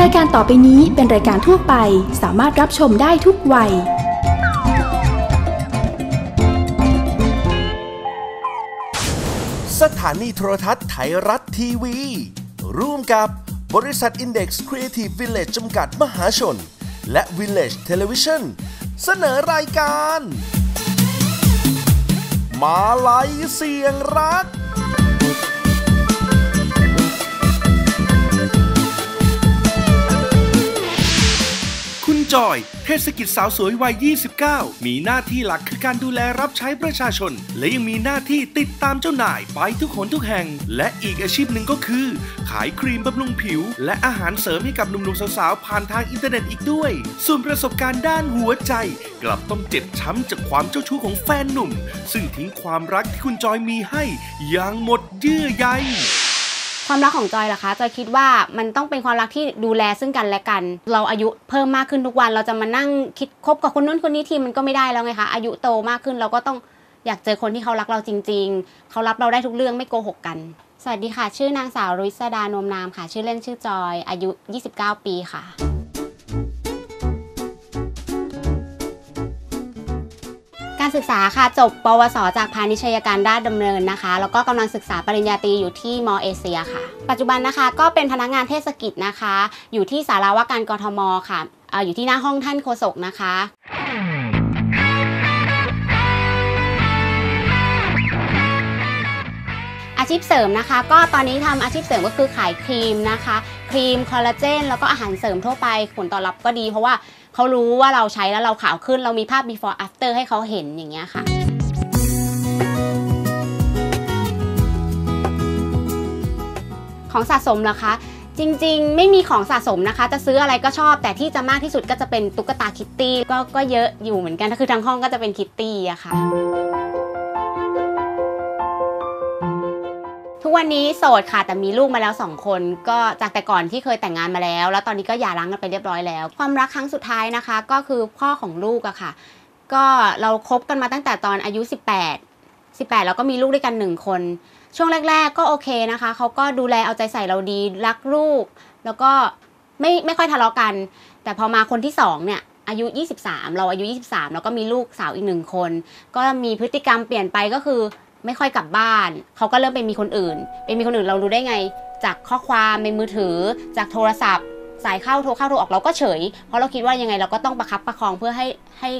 รายการต่อไปนี้เป็นรายการทั่วไปสามารถรับชมได้ทุกวัย สถานีโทรทัศน์ไทยรัฐทีวี ร่วมกับบริษัท Index Creative Village จำกัดมหาชน และ Village Television เสนอรายการ มาลัยเสียงรัก จอย เทศกิจสาวสวยวัย 29 มีหน้าที่หลักคือการดูแลรับใช้ประชาชน และยังมีหน้าที่ติดตามเจ้านายไปทุกหนทุกแห่ง และอีกอาชีพหนึ่งก็คือ ขายครีมบำรุงผิว และอาหารเสริมให้กับหนุ่มๆสาวๆผ่านทางอินเทอร์เน็ตอีกด้วย ส่วนประสบการณ์ด้านหัวใจ กลับต้องเจ็บช้ำจากความเจ้าชู้ของแฟนหนุ่ม ซึ่งทิ้งความรักที่คุณจอยมีให้อย่างหมดเยื่อใย ความรักของจอยล่ะคะจอยคิดว่ามันต้องเป็นความรักที่ดูแลซึ่งกันและกัน เราอายุเพิ่มมากขึ้นทุกวันเราจะมานั่งคิดคบกับคนนู้นคนนี้ทีมันก็ไม่ได้แล้วไงคะอายุโตมากขึ้นเราก็ต้องอยากเจอคนที่เขารักเราจริง ๆ เขารับเราได้ทุกเรื่องไม่โกหกกัน สวัสดีค่ะ ชื่อนางสาวรุยสดานมนามค่ะ ชื่อเล่นชื่อจอย อายุ 29 ปีค่ะ การศึกษาค่ะจบ ปวส จากพาณิชยการด้านดำเนินนะคะ แล้วก็กำลังศึกษาปริญญาตรีอยู่ที่มอเอเชียค่ะ ปัจจุบันนะคะก็เป็นพนักงานเทศกิจนะคะ อยู่ที่สาราว่าการกทมค่ะอยู่ที่หน้าห้องท่านโฆษกนะคะ ชีพเสริมนะคะ ก็ตอนนี้ทำอาชีพเสริมก็คือขายครีมนะคะ ครีมคอลลาเจนแล้วก็อาหารเสริมทั่วไปผลตอบรับก็ดี เพราะว่าเขารู้ว่าเราใช้แล้วเราขาวขึ้นเรามีภาพ before after ให้เขาเห็นอย่างเงี้ยค่ะของสะสมเหรอคะ จริงๆ ไม่มีของสะสมนะคะ จะซื้ออะไรก็ชอบ แต่ที่จะมากที่สุดก็จะเป็นตุ๊กตาคิตตี้ก็ก็เยอะอยู่เหมือนกันคือทั้งห้องก็จะเป็นคิตตี้อะค่ะ ทุกวันนี้โสดค่ะแต่มีลูกมาแล้วสองคน ก็จากแต่ก่อนที่เคยแต่งงานมาแล้ว แล้วตอนนี้ก็หย่าร้างกันไปเรียบร้อยแล้ว ความรักครั้งสุดท้ายนะคะ ก็คือพ่อของลูกอะค่ะ ก็เราคบกันมาตั้งแต่ตอนอายุ 18 18แล้วก็มีลูกด้วยกันหนึ่งคน ช่วงแรก ๆ ก็โอเคนะคะเขาก็ดูแลเอาใจใส่เราดีรักลูก แล้วก็ไม่ไม่ค่อยทะเลาะกัน แต่พอมาคนที่สองเนี่ยอายุ 23 เราอายุ 23 แล้วก็มีลูกสาวอีกหนึ่งคน ก็มีพฤติกรรมเปลี่ยนไปก็คือ ไม่ค่อยกลับบ้าน เขาก็เริ่มไปมีคนอื่นเป็นมีคนอื่นเรารู้ได้ไง จากข้อความในมือถือ จากโทรศัพท์ สายเข้าโทรเข้าโทรออกเราก็เฉย เพราะเราคิดว่ายังไงเราก็ต้องประคับประคองเพื่อให้ให้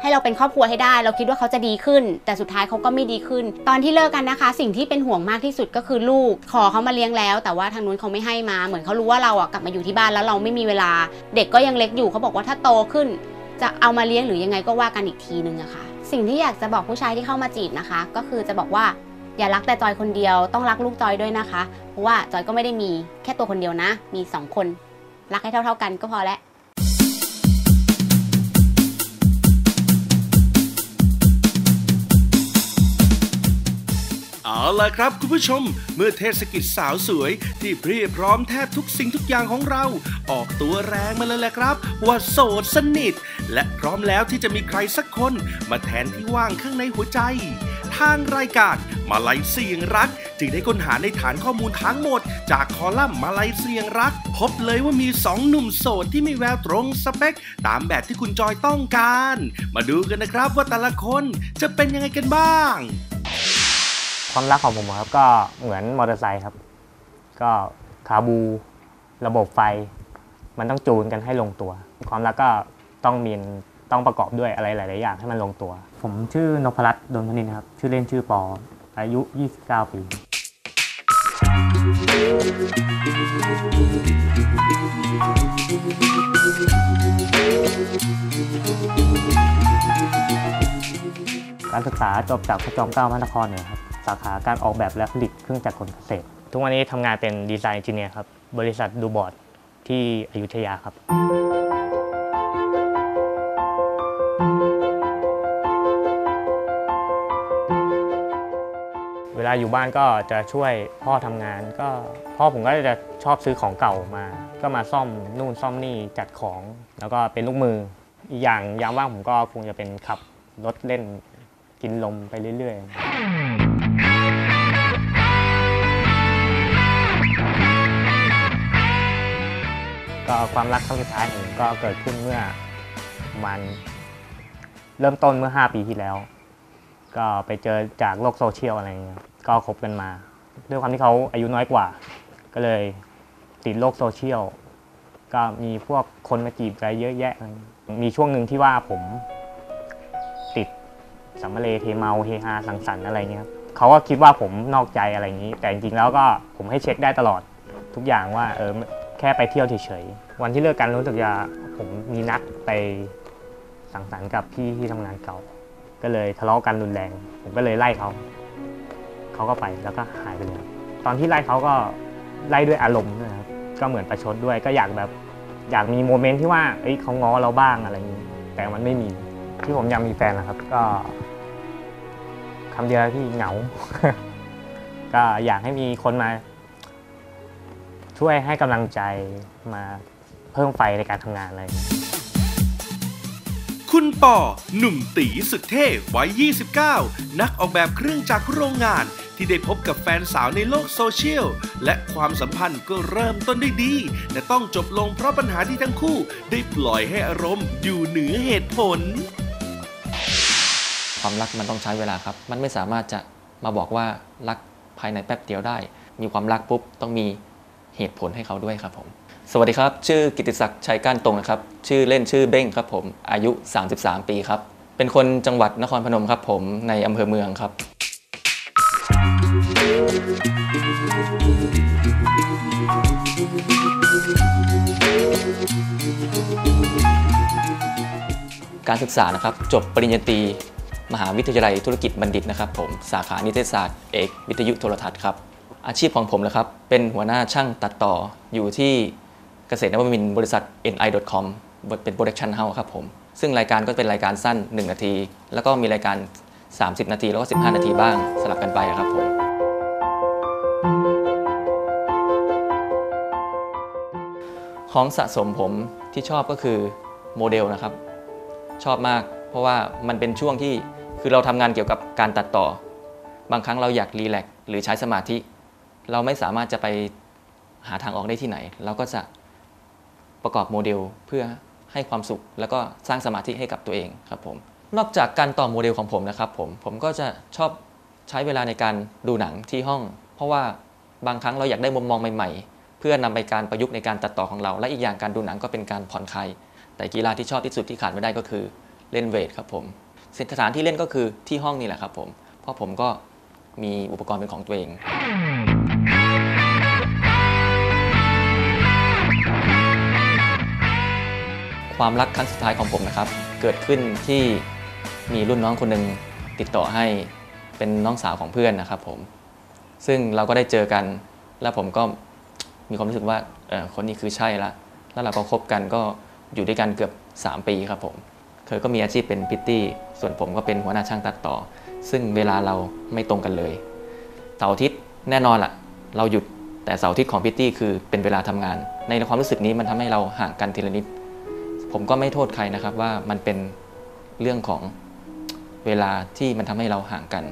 ให้เราเป็นครอบครัวให้ได้ เราคิดว่าเขาจะดีขึ้น แต่สุดท้ายเขาก็ไม่ดีขึ้น ตอนที่เลิกกันนะคะ สิ่งที่เป็นห่วงมากที่สุดก็คือลูก ขอเขามาเลี้ยงแล้ว แต่ว่าทางนู้นเขาไม่ให้มา เหมือนเขารู้ว่าเราอะกลับมาอยู่ที่บ้านแล้วเราไม่มีเวลา เด็กก็ยังเล็กอยู่เขาบอกว่าถ้าโตขึ้น จะเอามาเลี้ยงหรือยังไงก็ว่ากันอีกทีนึงอะค่ะ สิ่งที่อยากจะบอกผู้ชายที่เข้ามาจีบนะคะ ก็คือจะบอกว่าอย่ารักแต่จอยคนเดียวต้องรักลูกจอยด้วยนะคะ เพราะว่าจอยก็ไม่ได้มีแค่ตัวคนเดียวนะ มีสองคน รักให้เท่า ๆกันก็พอแล้ว เอาล่ะครับคุณผู้ชม เมื่อเทศกิจสาวสวย ที่เพรียบพร้อมแทบทุกสิ่งทุกอย่างของเรา ออกตัวแรงมาเลยแหละครับ ว่าโสดสนิท และพร้อมแล้วที่จะมีใครสักคน มาแทนที่ว่างข้างในหัวใจ ทางรายการมาลัยเสียงรัก จึงได้ค้นหาในฐานข้อมูลทั้งหมด จากคอลัมน์มาลัยเสียงรัก พบเลยว่ามีสองหนุ่มโสดที่มีแววตรงสเปค ตามแบบที่คุณจอยต้องการ มาดูกันนะครับว่าแต่ละคนจะเป็นยังไงกันบ้าง ความรักของผมครับก็เหมือนมอเตอร์ไซค์ครับ ก็คาบู ระบบไฟ มันต้องจูนกันให้ลงตัว ความรักก็ต้องมีต้องประกอบด้วยอะไรหลาย ๆ อย่างให้มันลงตัว ผมชื่อนพรัตน์ดนพนินครับ ชื่อเล่นชื่อปอ อายุ 29 ปี การศึกษาจบจากพระจอมเกล้าพระนครเหนือครับาขาการออกแบบและผลิตเครื่องจักรกลเกษตร ทุกวันนี้ทำงานเป็นดีไซน์เอนจิเนียร์ครับ บริษัทดูบอร์ดที่อยุธยาครับ เวลาอยู่บ้านก็จะช่วยพ่อทำงานก็พ่อผมก็จะชอบซื้อของเก่ามา ก็มาซ่อมนู่นซ่อมนี่จัดของ แล้วก็เป็นลูกมือ อีกอย่างยามว่างผมก็คงจะเป็นขับรถเล่นกินลมไปเรื่อย ๆ ก็ความรักครั้งสุดท้ายของผมก็เกิดขึ้นเมื่อประมัน เริ่มต้นเมื่อ 5 ปีที่แล้ว ก็ไปเจอจากโลกโซเชียลอะไรเงี้ยก็คบกันมา ด้วยความที่เขาอายุน้อยกว่า ก็เลยติดโลกโซเชียลก็มีพวกคนมาจีบใจเยอะแยะ มีช่วงหนึ่งที่ว่าผมติดสัมมาเลเทเมาเฮฮาสังสรรค์อะไรเงี้ยครับเขาก็คิดว่าผมนอกใจอะไรอย่างนี้ แต่จริงๆแล้วก็ผมให้เช็คได้ตลอดทุกอย่างว่าเออ แค่ไปเที่ยวเฉยๆ วันที่เลิกกันรู้สึกจะผมมีนัดไปสังสรรค์กับพี่ที่ทำงานเก่า ก็เลยทะเลาะกันรุนแรง ผมก็เลยไล่เขา เขาก็ไปแล้วก็หายไปเลย ตอนที่ไล่เขาก็ไล่ด้วยอารมณ์ด้วยครับ ก็เหมือนประชดด้วย ก็อยากแบบอยากมีโมเมนต์ที่ว่าเอ้ยเขาง้อเราบ้างอะไรอย่างนี้ แต่มันไม่มี ที่ผมอยากมีแฟนนะครับ ก็คำเดียวที่เหงา ก็อยากให้มีคนมา ช่วยให้กำลังใจมาเพิ่มไฟในการทำงานอะไรอย่างนี้คุณปอหนุ่มตีสุดเท่วัย 29 นักออกแบบเครื่องจักรโรงงานที่ได้พบกับแฟนสาวในโลกโซเชียล และความสัมพันธ์ก็เริ่มต้นได้ดี แต่ต้องจบลงเพราะปัญหาที่ทั้งคู่ ได้ปล่อยให้อารมณ์อยู่เหนือเหตุผล ความรักมันต้องใช้เวลาครับ มันไม่สามารถจะมาบอกว่ารักภายในแป๊บเดียวได้ มีความรักปุ๊บต้องมี เหตุผลให้เขาด้วยครับผม สวัสดีครับ ชื่อกิติศักดิ์ชัยก้านตรงนะครับ ชื่อเล่นชื่อเบ้งครับผม อายุ 33 ปีครับ เป็นคนจังหวัดนครพนมครับผมในอำเภอเมืองครับ การศึกษานะครับ จบปริญญาตรีมหาวิทยาลัยธุรกิจบัณฑิตนะครับผม สาขานิเทศศาสตร์เอก วิทยุโทรทัศน์ครับ อาชีพของผมนะครับ เป็นหัวหน้าช่างตัดต่ออยู่ที่เกษตรนวมินทร์บริษัท ni.com เป็นโปรดักชันเฮาส์ครับผม ซึ่งรายการก็เป็นรายการสั้น 1 นาที แล้วก็มีรายการ 30 นาที แล้วก็ 15 นาทีบ้างสลับกันไปครับผม ของสะสมผมที่ชอบก็คือโมเดลนะครับ ชอบมาก เพราะว่ามันเป็นช่วงที่คือเราทำงานเกี่ยวกับการตัดต่อ บางครั้งเราอยากรีแลกซ์หรือใช้สมาธิ เราไม่สามารถจะไปหาทางออกได้ที่ไหน เราก็จะประกอบโมเดลเพื่อให้ความสุข แล้วก็สร้างสมาธิให้กับตัวเองครับผมนอกจากการต่อโมเดลของผมนะครับผมผมก็จะชอบใช้เวลาในการดูหนังที่ห้อง เพราะว่าบางครั้งเราอยากได้มุมมองใหม่ๆ เพื่อนำไปการประยุกต์ในการตัดต่อของเรา และอีกอย่างการดูหนังก็เป็นการผ่อนคลายแต่กีฬาที่ชอบที่สุดที่ขาดไม่ได้ก็คือเล่นเวทครับผมสถานที่เล่นก็คือที่ห้องนี่แหละครับผมเพราะผมก็มีอุปกรณ์เป็นของตัวเอง ความรักครั้งสุดท้ายของผมนะครับ เกิดขึ้นที่มีรุ่นน้องคนหนึ่งติดต่อให้เป็นน้องสาวของเพื่อนนะครับผม ซึ่งเราก็ได้เจอกัน แล้วผมก็มีความรู้สึกว่าคนนี้คือใช่ละ แล้วเราก็คบกันก็อยู่ด้วยกันเกือบ 3 ปีครับผมเธอก็มีอาชีพเป็นพิตตี้ ส่วนผมก็เป็นหัวหน้าช่างตัดต่อ ซึ่งเวลาเราไม่ตรงกันเลยเสาร์อาทิตย์แน่นอนละเราหยุดแต่เสาร์อาทิตย์ของพิตตี้คือเป็นเวลาทำงาน ในความรู้สึกนี้มันทำให้เราห่างกันทีละนิด ผมก็ไม่โทษใครนะครับว่ามันเป็นเรื่องของเวลาที่มันทำให้เราห่างกัน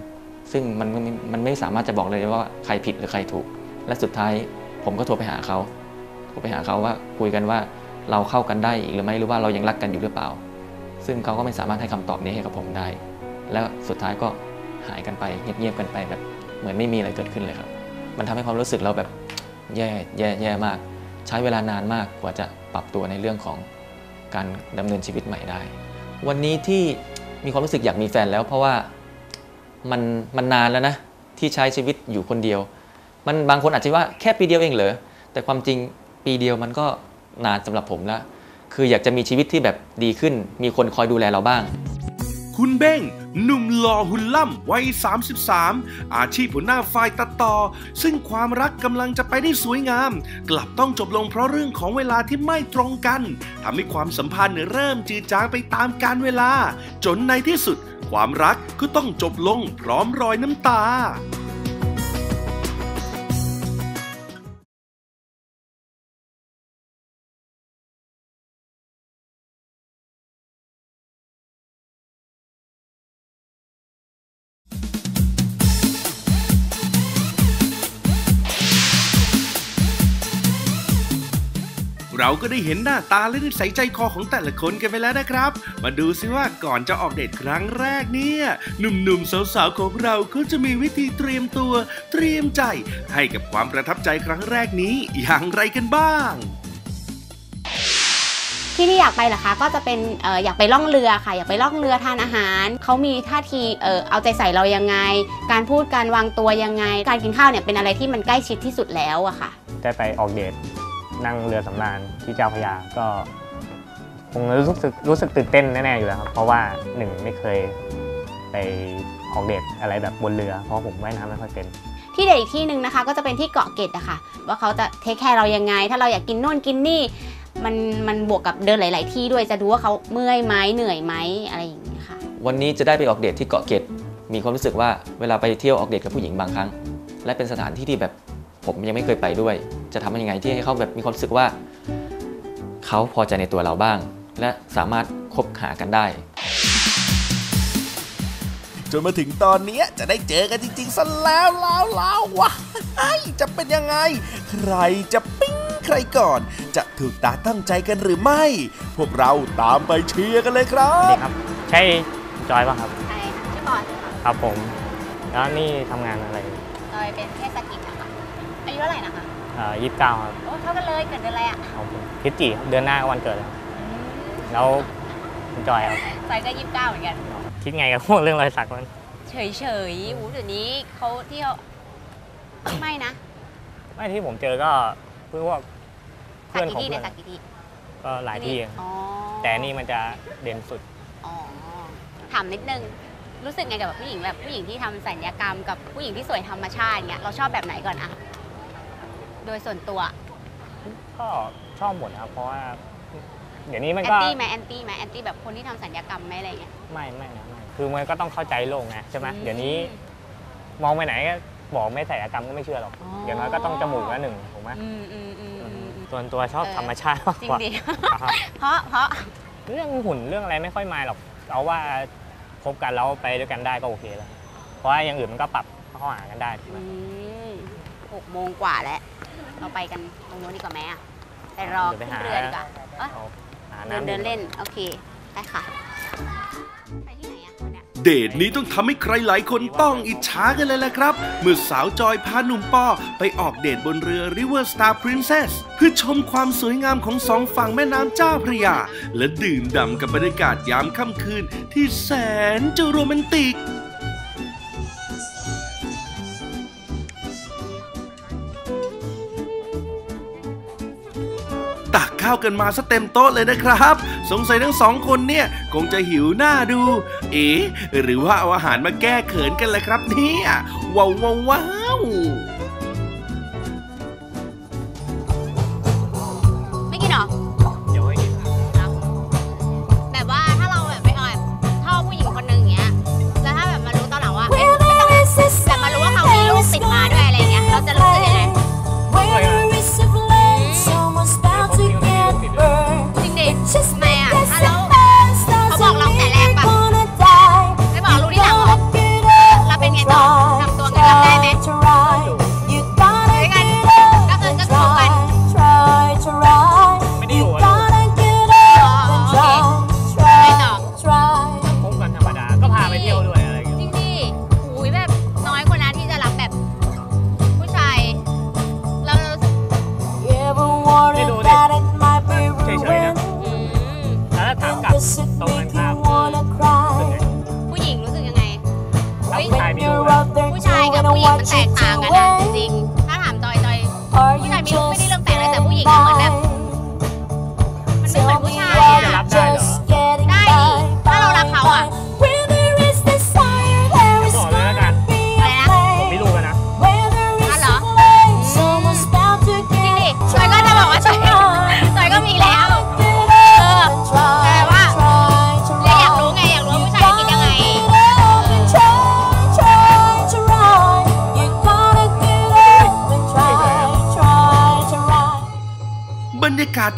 ซึ่งมันมันไม่สามารถจะบอกเลยว่าใครผิดหรือใครถูก และสุดท้ายผมก็โทรไปหาเขาโทรไปหาเขาว่าคุยกันว่าเราเข้ากันได้อีกหรือไม่หรือว่าเรายังรักกันอยู่หรือเปล่า ซึ่งเขาก็ไม่สามารถให้คำตอบนี้ให้กับผมได้ แล้วสุดท้ายก็หายกันไปเงียบๆกันไปแบบเหมือนไม่มีอะไรเกิดขึ้นเลยครับ มันทำให้ความรู้สึกเราแบบแย่แย่แย่มาก ใช้เวลานานมากกว่าจะปรับตัวในเรื่องของ การดำเนินชีวิตใหม่ได้ วันนี้ที่มีความรู้สึกอยากมีแฟนแล้ว เพราะว่ามันมันนานแล้วนะที่ใช้ชีวิตอยู่คนเดียว มันบางคนอาจจะว่าแค่ปีเดียวเองเหรอแต่ความจริงปีเดียวมันก็นานสำหรับผมละคืออยากจะมีชีวิตที่แบบดีขึ้น มีคนคอยดูแลเราบ้าง คุณเบ้ง หนุ่มหล่อหุ่นล่ำวัย 33 อาชีพหัวหน้าฝ่ายตัดต่อ ซึ่งความรักกำลังจะไปได้สวยงาม กลับต้องจบลงเพราะเรื่องของเวลาที่ไม่ตรงกันทำให้ความสัมพันธ์เริ่มจืดจางไปตามกาลเวลา จนในที่สุด ความรักก็ต้องจบลงพร้อมรอยน้ำตา เราก็ได้เห็นหน้าตาและนิสัยใจคอของแต่ละคนกันไปแล้วนะครับ มาดูซิว่าก่อนจะออกเดทครั้งแรกเนี่ย หนุ่มๆสาวๆของเราเขาจะมีวิธีเตรียมตัว เตรียมใจ ให้กับความประทับใจครั้งแรกนี้อย่างไรกันบ้างที่ที่อยากไปเหรอคะก็จะเป็นเอออยากไปล่องเรือค่ะ อยากไปล่องเรือทานอาหาร เขามีท่าทีเออเอาใจใส่เรายังไง การพูดการวางตัวยังไง การกินข้าวเนี่ยเป็นอะไรที่มันใกล้ชิดที่สุดแล้วอะค่ะได้ไปออกเดท นั่งเรือสำราญที่เจ้าพระยาก็คงรู้สึกรู้สึกตื่นเต้นแน่ๆอยู่แล้วครับ เพราะว่าหนึ่งไม่เคยไปออกเดทอะไรแบบบนเรือ เพราะผมว่ายน้ำไม่ค่อยเป็น ที่เด็ดอีกที่หนึ่งนะคะ ก็จะเป็นที่เกาะเกร็ดอะค่ะว่าเขาจะเทคแคร์เรายังไง ถ้าเราอยากกินโน่นกินนี่มันมันบวกกับเดินหลาย ๆ ที่ด้วยจะดูว่าเขาเมื่อยไหมเหนื่อยไหมอะไรอย่างเงี้ยค่ะ วันนี้จะได้ไปออกเดทที่เกาะเกร็ดมีความรู้สึกว่าเวลาไปเที่ยวออกเดทกับผู้หญิงบางครั้ง และเป็นสถานที่ที่แบบ ผมยังไม่เคยไปด้วย จะทำยังไงที่ให้เขาแบบมีความรู้สึกว่า เขาพอใจในตัวเราบ้าง และสามารถคบหากันได้ จนมาถึงตอนเนี้ยจะได้เจอกันจริงๆซะแล้วแล้วแล้วว้ายจะเป็นยังไง ใครจะปิ๊งใครก่อน จะถูกตาตั้งใจกันหรือไม่ พวกเราตามไปเชียร์กันเลยครัสวัสบ ดีครับ ใช่จอยป่ะครับ ใช่ค่ะชื่อปอนค่ะครับผม แล้วนี่ทำงานอะไร จอยเป็นเทศกิจนะคะอายุ เท่าไหร่นะคะยี่สิบเก้าครับโอ้เท่ากันเลยเกิดเดือนอะไรอะของผมพฤศจิครับเดือนหน้าก็วันเกิดแล้วแล้วคุณจอยครับจอยก็ยี่สิบเก้าเหมือนกัน คิดไงกับพวกเรื่องรอยสักมันเฉยเฉยๆหูเดี๋ยวนี้เขาที่เขาไม่นะไม่ที่ผมเจอก็เพื่อว่าสัเพื่กอนกี่ของที่เพื่เนี่อยนสักกี่ที่ก็หลายที่ อ๋อแต่นี่มันจะเด่นสุด อ๋อถามนิดนึง รู้สึกไงกับผู้หญิงแบบผู้หญิงที่ทำสัญญกรรมกับผู้หญิงที่สวยธรรมชาติเงี้ยเราชอบแบบไหนก่อนอะ โดยส่วนตัวก็ชอบหมดนะครับเพราะว่า เดี๋ยวนี้มันแอนก็ตี้ไหมแอนตี้ไหมแอนตี้แบบคนที่ทำสัญญกรรมไหมอะไรเงี้ย ไม่ไม่นะไม่คือมันก็ต้องเข้าใจโลกไงใช่ไหมอืมเดี๋ยวนี้มองไปไหนก็บอกไม่ศัลยกรรมก็ไม่เชื่อหรอกอ๋ออย่างน้อยก็ต้องจมูกละหนึ่งถูกไหมอืมอืมอืมอืมอืมส่วนตัวชอบเออธรรมชาติมากจริกงว่าดิครับ เพราะเพราะเรื่องหุ่นเรื่องอะไรไม่ค่อยมาหรอก เอาว่าคบกันแล้วไปด้วยกันได้ก็โอเคแล้ว เพราะว่าอย่างอื่นมันก็ปรับเข้าหากันได้ถูกไหมอืม หกโมงกว่าแล้ว เราไปกันตรงนู้นดีกว่าไหมอะไปรอเดี๋ยวไปขึ้นหาเรือดีกว่าเอ้ยเอาหาเดินน้ำเดินดื่มเล่น โอเคได้ค่ะ ไปที่ไหนอะวันเนี้ยเดทนี้ต้องทำให้ใครหลายคนต้องอิจฉากันเลยแหละครับ เมื่อสาวจอยพาหนุ่มปอไปออกเดทบนเรือ River Star Princess เพื่อชมความสวยงามของสองฝั่งแม่น้ำเจ้าพระยา และดื่มด่ำกับบรรยากาศยามค่ำคืนที่แสนจะโรแมนติก ข้าวกันมาซะเต็มโต๊ะเลยนะครับ สงสัยทั้งสองคนเนี่ยคงจะหิวหน้าดู เอ๋หรือว่าเอาอาหารมาแก้เขินกันเลยครับเนี่ยว้าวว้าว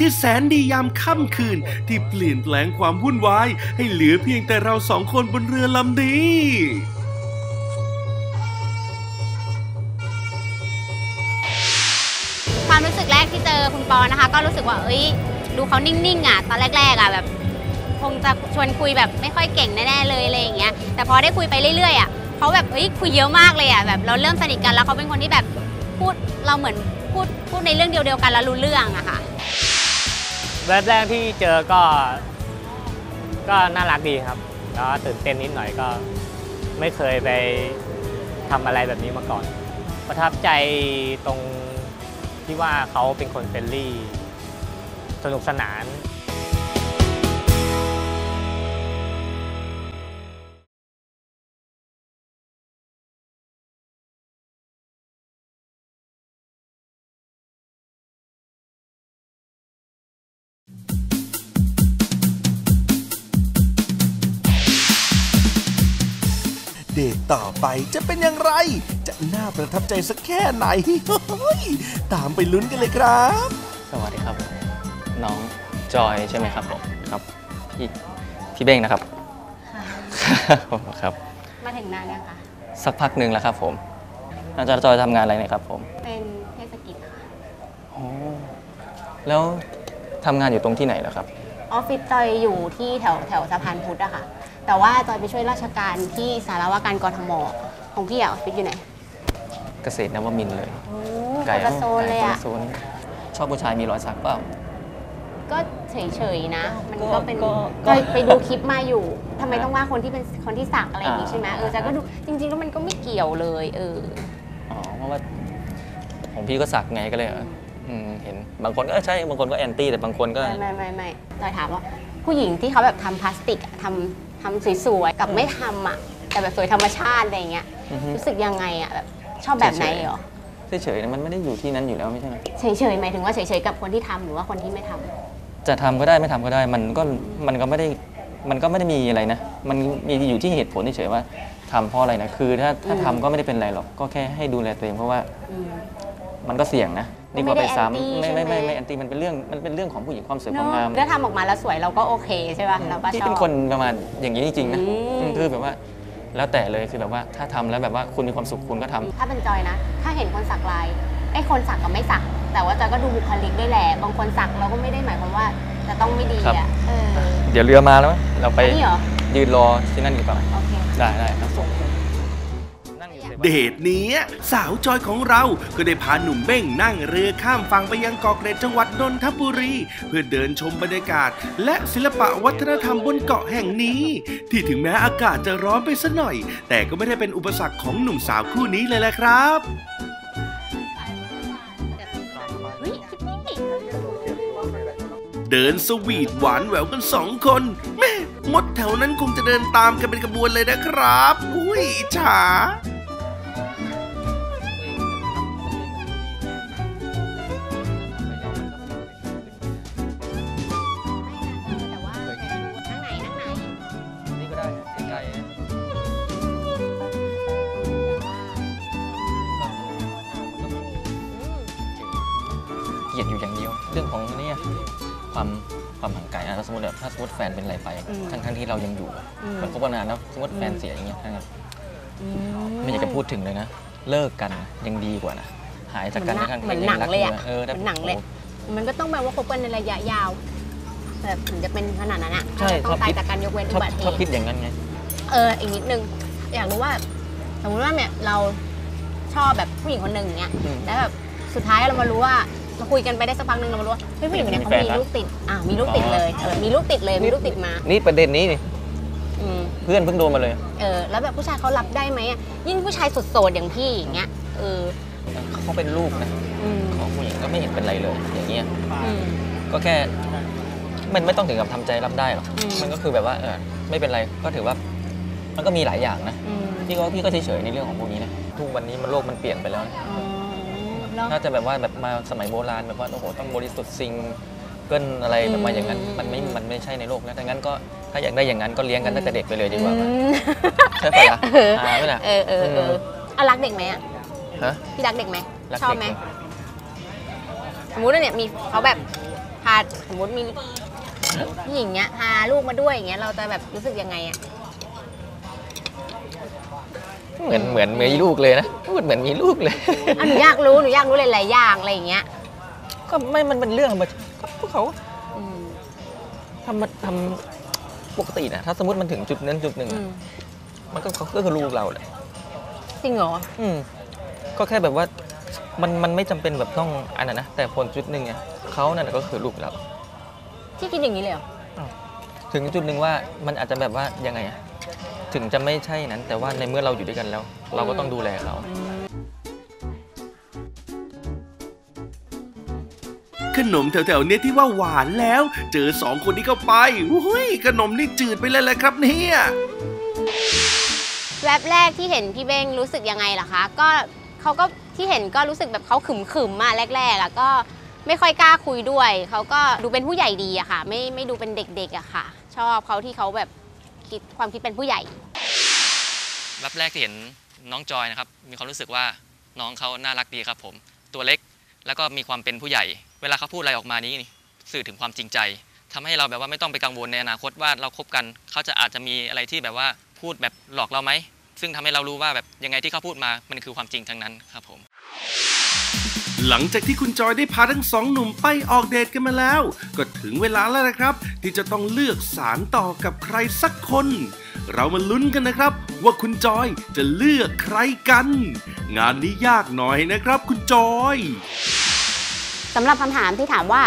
ที่แสนดียามค่ำคืน ที่เปลี่ยนแปลงความวุ่นวาย ให้เหลือเพียงแต่เราสองคนบนเรือลำนี้ความรู้สึกแรกที่เจอคุณปอนะคะ ก็รู้สึกว่าเอ้ยดูเขานิ่งๆอะตอนแรกๆอะแบบ คงจะชวนคุยแบบไม่ค่อยเก่งแน่ๆเลยอะไรอย่างเงี้ยแต่พอได้คุยไปเรื่อยๆอะเขาแบบเอ้ยคุยเยอะมากเลยอะแบบเราเริ่มสนิทกันแล้วเขาเป็นคนที่แบบพูดเราเหมือนพูดพูดในเรื่องเดียวๆกันแล้วรู้เรื่องอะค่ะ แวบแรกที่เจอก็ ก็น่ารักดีครับ แล้วตื่นเต้นนิดหน่อยก็ ไม่เคยไปทำอะไรแบบนี้มาก่อน ประทับใจตรงที่ว่าเขาเป็นคนเฟรนลี่ สนุกสนาน ต่อไปจะเป็นอย่างไร จะน่าประทับใจสักแค่ไหนเฮ้ยตามไปลุ้นกันเลยครับ สวัสดีครับ น้องจอยใช่ไหมครับผมครับพี่พี่เบ้งนะครับครับ มาถึงนานยังคะสักพักหนึ่งแล้วครับผมอาจารย์จอยทำงานอะไรเนี่ยครับผม เป็นเทศกิจค่ะอ๋อแล้วทำงานอยู่ตรงที่ไหนแล้วครับ ออฟฟิศจอยอยู่ที่แถวแถวสะพานพุทธอะค่ะ แต่ว่าจอยไปช่วยราชการที่สารวาการกรทมของพี่อะออฟฟิศอยู่ไหนเกษตรนวมินทร์เลยโอ้ไกลคนละโซนเลยไกอะคละโซนชอบผู้ชายมีรอยสักเปล่า ก็เฉยๆนะ มันก็ก็เป็นก็ก็ไปดูคลิปมาอยู่ทำไมต้องว่าคนที่เป็นคนที่สักอะไรอย่างงี้อ่าใช่ไหมเออจอยก็ดูจริงๆแล้วมันก็ไม่เกี่ยวเลย เออ อ๋อเพราะว่าของพี่ก็สักไงก็เลยเอออืมเห็นบางคนก็เออใช่บางคนก็แอนตี้แต่บางคนก็ ไม่ไม่ไม่ไม่จอยถามว่าผู้หญิงที่เขาแบบทำพลาสติกอะทำ ทำสวยๆกับไม่ทำอะ แต่แบบสวยธรรมชาติอะไรอย่างเงี้ยอือฮึ รู้สึกยังไงอะแบบชอบแบบไหนเหรอเฉยๆนะมันไม่ได้อยู่ที่นั้นอยู่แล้วไม่ใช่ไหมเฉยๆหมายถึงว่าเฉยๆกับคนที่ทำหรือว่าคนที่ไม่ทำจะทำก็ได้ไม่ทำก็ได้มันก็มันก็ไม่ได้มันก็ไม่ได้มีอะไรนะ มันมีอยู่ที่เหตุผลเฉยๆว่าทำเพราะอะไรนะคือถ้าถ้าอืมทำก็ไม่ได้เป็นไรหรอกก็แค่ให้ดูแลตัวเองเพราะว่าอืมมันก็เสี่ยงนะ ดีกว่าไปซ้ำไม่ไม่ได้ไม่ anti ไม่ใช่ไหมไม่แอนตี้มันเป็นเรื่องมันเป็นเรื่องของผู้หญิงความสวยคเนวามงามอะถ้าทำออกมาแล้วสวยเราก็โอเคใช่ป่ะเราก็ชอบที่เป็นคนประมาณอย่างนี้จริงๆนะอืมอืมคือแบบว่าแล้วแต่เลยคือแบบว่าถ้าทำแล้วแบบว่าคุณมีความสุขคุณก็ทำถ้าเป็นจอยนะ ถ้าเห็นคนสักลายไอ้คนสักกับไม่สัก แต่ว่าจอยก็ดูบุคลิกด้วยแหละบางคนสักเราก็ไม่ได้หมายความว่าจะต้องไม่ดีครับอะเออเดี๋ยวเรือมาแล้วเราไปอันนี่เหรอยืนรอที่นั่นดีกว่าโอเคได้ได้ครับนั่งอยู่ เดทเนี้ยสาวจอยของเราก็ได้พาหนุ่มเบ้งนั่งเรือข้ามฝั่งไปยังเกาะเกร็ดจังหวัดนนทบุรี เพื่อเดินชมบรรยากาศ และศิลปะวัฒนธรรมบนเกาะแห่งนี้ ที่ถึงแม้อากาศจะร้อนไปสักหน่อย แต่ก็ไม่ได้เป็นอุปสรรคของหนุ่มสาวคู่นี้เลยแหละครับเฮ้ยคิดนี่เดินสวีทหวานแหววกันสองคนแม่มดแถวนั้นคงจะเดินตามกันเป็นขบวนเลยนะครับ อุ้ยอิจฉา รื่องของเนี่ยความความห่างไกลอะถ้าสมมติแบบถ้าสมมติแฟนเป็นอะไรไป อืมทั้งทั้งที่เรายังอยู่อะอืมมันคบกันนานแล้วสมมติแฟนเสียอย่างเงี้ยนะครับไม่อยากจะพูดถึงเลยนะ เลิกกันยังดีกว่านะหายจากกันเหมือนหนังเลยอะเออเหมือนหนังเลย มันก็ต้องแปลว่าคบกันในระยะยาวแบบถึงจะเป็นขนาดนั้นอะใช่ต้ชออบงตายคิดจากการยกเว้นชอุอบบัติเหชอบคิดตุอย่างนั้นไง เอออีกนิดนึง อยากรู้ว่า สมมติว่าเนี่ยเราชอบแบบผู้หญิงคนหนึ่งเนี้ยอืม แล้วแบบสุดท้ายเรามารู้ว่า เราคุยกันไปได้สักพักหนึ่งเรามารู้ว่าเฮ้ยผู้หญิงคนเนี้ยเขามีแฟนมีแล้วลูกติดอ่ามีลูกติดเลยเออมีลูกติดเลยมีลูกติดมานี่ประเด็นนี้นี่อืม เพื่อนเพิ่งโดนมาเลย เออแล้วแบบผู้ชายเขารับได้ไหมอะยิ่งผู้ชายโสดๆอย่างพี่อย่างเงี้ยเออเขาเป็นลูกนะอืมของผู้หญิงก็ไม่เห็นเป็นไรเลย อย่างเงี้ยอืม ก็แค่ มันไม่ต้องถึงกับทำใจรับได้หรอกอืม มันก็คือแบบว่าเออไม่เป็นไรก็ถือว่า มันก็มีหลายอย่างนะอืมพี่ก็พี่ก็เฉยๆในเรื่องของพวกนี้นะทุกวันนี้มันโลกมันเปลี่ยนไปแล้วนะ อ๋อ แล้วน่าจะแบบว่าแบบมาสมัยโบราณแบบว่าโอ้โหต้องบริสุทธิ์ซิงเกิลอะไรแบบมาอย่างนั้นอืมมันไม่ มันไม่ใช่ในโลกแล้วดังนั้นก็ถ้าอยากได้อย่างนั้นก็เลี้ยงกันตั้งแต่เด็กไปเลยดีกว่าอืมใช่ปะล่ะเออ หาไหมล่ะเออเออเอออะรักเด็กไหมอะ ฮะ พี่รักเด็กไหมรักชอบเด็กไหมเหรอ สมมุติว่าเนี่ยมีเขาแบบพาสมมติมีผู้หญิงเนี้ยพาลูกมาด้วยอย่างเงี้ยเราจะแบบรู้สึกยังไงอะ เหมือนเหมือนมีลูกเลยนะพูดเหมือนมีลูกเลย อะหนูอยากรู้หนูอยากรู้หลายๆอย่างอะไรอย่างเงี้ยก็ไม่มันเป็นเรื่องธรรมชาติก็พวกเขาอืมทำมันทำปกตินะถ้าสมมติมันถึงจุดนั้นจุดหนึ่งอือะมมันก็เขาก็คือลูกเราแหละจริงเหรออืมก็แค่แบบว่ามันมันไม่จำเป็นแบบต้องอันนั้นนะแต่ผลจุดหนึ่งไงเขานั่นนะก็คือลูกเรา ที่คิดอย่างนี้เลยเหรอถึงจุดหนึ่งว่ามันอาจจะแบบว่ายังไงอะ ถึงจะไม่ใช่นั้น แต่ว่าในเมื่อเราอยู่ด้วยกันแล้ว เราก็ต้องดูแลเขา ขนมแถวๆเนี้ยที่ว่าหวานแล้ว เจอสองคนนี้เข้าไปอุ้ยขนมนี่จืดไปเลยแหละครับเนี่ยแวบแรกที่เห็นพี่เบ้งรู้สึกยังไงล่ะคะ ก็เขาก็ที่เห็นก็รู้สึกแบบเขาขึมขึมๆมาแรกๆอะก็ไม่ค่อยกล้าคุยด้วย เขาก็ดูเป็นผู้ใหญ่ดีอะค่ะ ไม่ไม่ดูเป็นเด็กๆอะค่ะ ชอบเขาที่เขาแบบ คิดความคิดเป็นผู้ใหญ่แวบแรกที่เห็นน้องจอยนะครับ มีความรู้สึกว่าน้องเขาน่ารักดีครับ ผม ตัวเล็กแล้วก็มีความเป็นผู้ใหญ่ เวลาเขาพูดอะไรออกมานี้สื่อถึงความจริงใจทำให้เราแบบว่าไม่ต้องไปกังวลในอนาคตว่าเราคบกัน เขาจะอาจจะมีอะไรที่แบบว่าพูดแบบหลอกเราไหมซึ่งทำให้เรารู้ว่าแบบยังไงที่เขาพูดมามันคือความจริงทั้งนั้นครับผม หลังจากที่คุณจอยได้พาทั้งสองหนุ่มไปออกเดทกันมาแล้ว ก็ถึงเวลาแล้วนะครับ ที่จะต้องเลือกสารต่อกับใครสักคน เรามาลุ้นกันนะครับ ว่าคุณจอยจะเลือกใครกัน งานนี้ยากหน่อยนะครับ คุณจอยสำหรับคำถามที่ถามว่า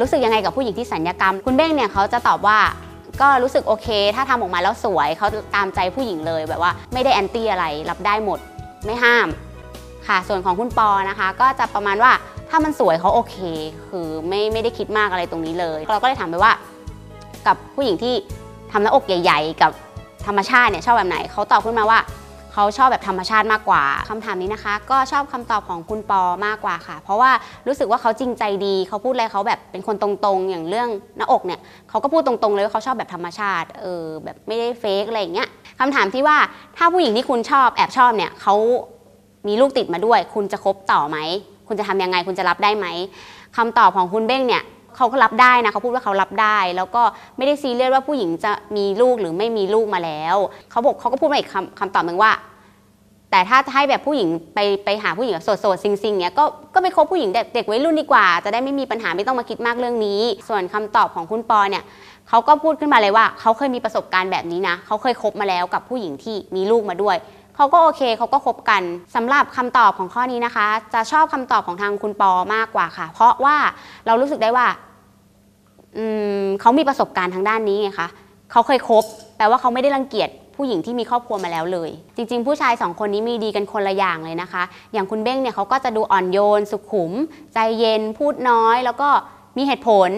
รู้สึกยังไงกับผู้หญิงที่สัญญกรรม คุณเบ้งเนี่ยเขาจะตอบว่าก็รู้สึกโอเค ถ้าทำออกมาแล้วสวยเขาตามใจผู้หญิงเลยแบบว่า ไม่ได้แอนตี้อะไรรับได้หมด ไม่ห้าม ค่ะ ส่วนของคุณปอนะคะ ก็จะประมาณว่าถ้ามันสวยเขาโอเค คือไม่ไม่ได้คิดมากอะไรตรงนี้เลย เราก็เลยถามไปว่า กับผู้หญิงที่ทำหน้าอกใหญ่ ๆ กับธรรมชาติเนี่ยชอบแบบไหนเขาตอบขึ้นมาว่าเขาชอบแบบธรรมชาติมากกว่าคำถามนี้นะคะ ก็ชอบคำตอบของคุณปอมากกว่าค่ะ เพราะว่ารู้สึกว่าเขาจริงใจดีเขาพูดอะไรเขาแบบเป็นคนตรงๆ อย่างเรื่องหน้าอกเนี่ยเขาก็พูดตรงๆเลยว่าเขาชอบแบบธรรมชาติเออแบบไม่ได้เฟกอะไรอย่างเงี้ยคำถามที่ว่าถ้าผู้หญิงที่คุณชอบแอบชอบเนี่ยเขา มีลูกติดมาด้วย คุณจะคบต่อไหม คุณจะทำยังไงคุณจะรับได้ไหมคำตอบของคุณเบ้งเนี่ยเขาก็รับได้นะเขาพูดว่าเขารับได้ แล้วก็ไม่ได้ซีเรียสว่าผู้หญิงจะมีลูกหรือไม่มีลูกมาแล้วเขาบอกเขาก็พูดมาอีกคำคำตอบหนึ่งว่า แต่ถ้าให้แบบผู้หญิงไปไปหาผู้หญิงแบบโสดๆซิงๆเนี้ยก็ก็ไปคบผู้หญิงเด็กเด็กวัยรุ่นดีกว่า จะได้ไม่มีปัญหาไม่ต้องมาคิดมากเรื่องนี้ ส่วนคำตอบของคุณปอเนี่ยเขาก็พูดขึ้นมาเลยว่าเขาเคยมีประสบการณ์แบบนี้นะเขาเคยคบมาแล้วกับผู้หญิงที่มีลูกมาด้วย เขาก็โอเคเขาก็คบกันสำหรับคำตอบของข้อนี้นะคะ จะชอบคำตอบของทางคุณปอมากกว่าค่ะ เพราะว่าเรารู้สึกได้ว่าอืมเขามีประสบการณ์ทางด้านนี้ไงคะเขาเคยคบแปลว่าเขาไม่ได้รังเกียจผู้หญิงที่มีครอบครัวมาแล้วเลย จริง ๆ ผู้ชายสองคนนี้มีดีกันคนละอย่างเลยนะคะ อย่างคุณเบ้งเนี่ยเขาก็จะดูอ่อนโยน สุขุม ใจเย็น พูดน้อย แล้วก็มีเหตุผล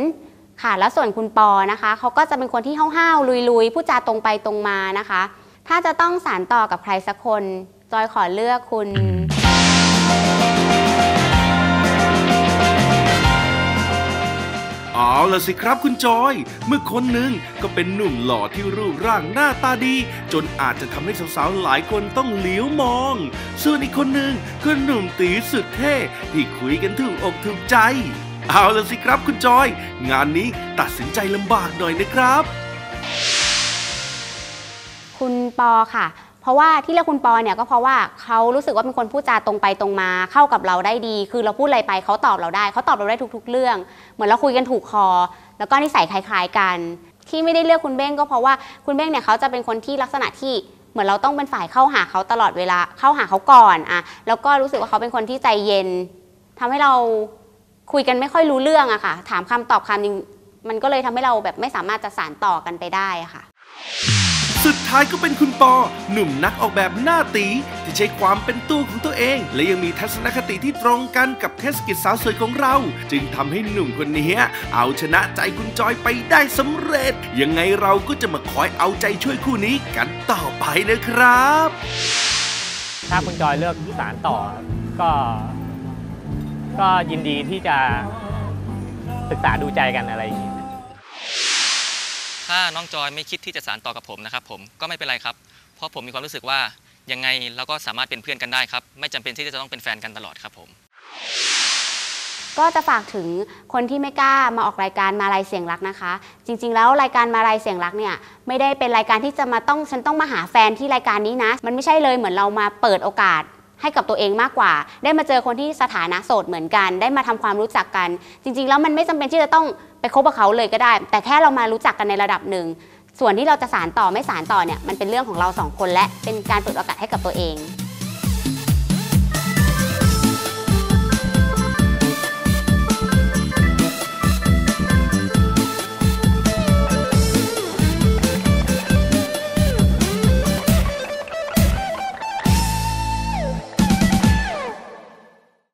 ค่ะ แล้วส่วนคุณปอนะคะเขาก็จะเป็นคนที่ห้าวๆลุยๆพูดจาตรงไปตรงมานะคะ ถ้าจะต้องสารต่อกับใครสักคน จอยขอเลือกคุณ เอาละสิครับคุณจอย เมื่อคนหนึ่งก็เป็นหนุ่มหล่อที่รูปร่างหน้าตาดี จนอาจจะทำให้สาวๆหลายคนต้องเหลียวมอง ส่วนอีกคนหนึ่งก็หนุ่มตีสุดเท่ที่คุยกันถูกอกถูกใจ เอาละสิครับคุณจอย งานนี้ตัดสินใจลำบากหน่อยนะครับ ปอค่ะ เพราะว่าที่เรียกคุณปอเนี่ยก็เพราะว่าเขารู้สึกว่าเป็นคนพูดจาตรงไปตรงมาเข้ากับเราได้ดี คือเราพูดอะไรไปเขาตอบเราได้เขาตอบเราได้ทุก ๆ เรื่อง เหมือนเราคุยกันถูกคอ แล้วก็นิสัยคล้าย ๆ กัน ที่ไม่ได้เลือกคุณเบ้งก็เพราะว่าคุณเบ้งเนี่ยเขาจะเป็นคนที่ลักษณะที่เหมือนเราต้องเป็นฝ่ายเข้าหาเขาตลอดเวลาเข้าหาเขาก่อนอะแล้วก็รู้สึกว่าเขาเป็นคนที่ใจเย็นทำให้เราคุยกันไม่ค่อยรู้เรื่องอะค่ะ ถามคำตอบคำนึงมันก็เลยทำให้เราแบบไม่สามารถจะสานต่อกันไปได้อะค่ะ สุดท้ายก็เป็นคุณปอ หนุ่มนักออกแบบหน้าตี ที่ใช้ความเป็นตัวของตัวเอง และยังมีทัศนคติที่ตรงกันกับเทศกิจสาวสวยของเรา จึงทำให้หนุ่มคนนี้เอาชนะใจคุณจอยไปได้สำเร็จ ยังไงเราก็จะมาคอยเอาใจช่วยคู่นี้กันต่อไปนะครับ ถ้าคุณจอยเลือกสารต่อก็ ก็ยินดีที่จะศึกษาดูใจกันอะไรอย่างนี้ ถ้าน้องจอยไม่คิดที่จะสานต่อกับผมนะครับผมก็ไม่เป็นไรครับ เพราะผมมีความรู้สึกว่ายังไงเราก็สามารถเป็นเพื่อนกันได้ครับ ไม่จำเป็นที่จะต้องเป็นแฟนกันตลอดครับผม ก็จะฝากถึงคนที่ไม่กล้ามาออกรายการมาลายเสียงรักนะคะ จริง ๆ แล้วรายการมาลายเสียงรักเนี่ยไม่ได้เป็นรายการที่จะมาต้องฉันต้องมาหาแฟนที่รายการนี้นะ มันไม่ใช่เลยเหมือนเรามาเปิดโอกาส ให้กับตัวเองมากกว่า ได้มาเจอคนที่สถานะโสดเหมือนกัน ได้มาทำความรู้จักกัน จริง ๆ แล้วมันไม่จำเป็นที่จะต้องไปคบกับเขาเลยก็ได้ แต่แค่เรามารู้จักกันในระดับหนึ่ง ส่วนที่เราจะสารต่อไม่สารต่อเนี่ยมันเป็นเรื่องของเราสองคนและเป็นการเปิดโอกาสให้กับตัวเอง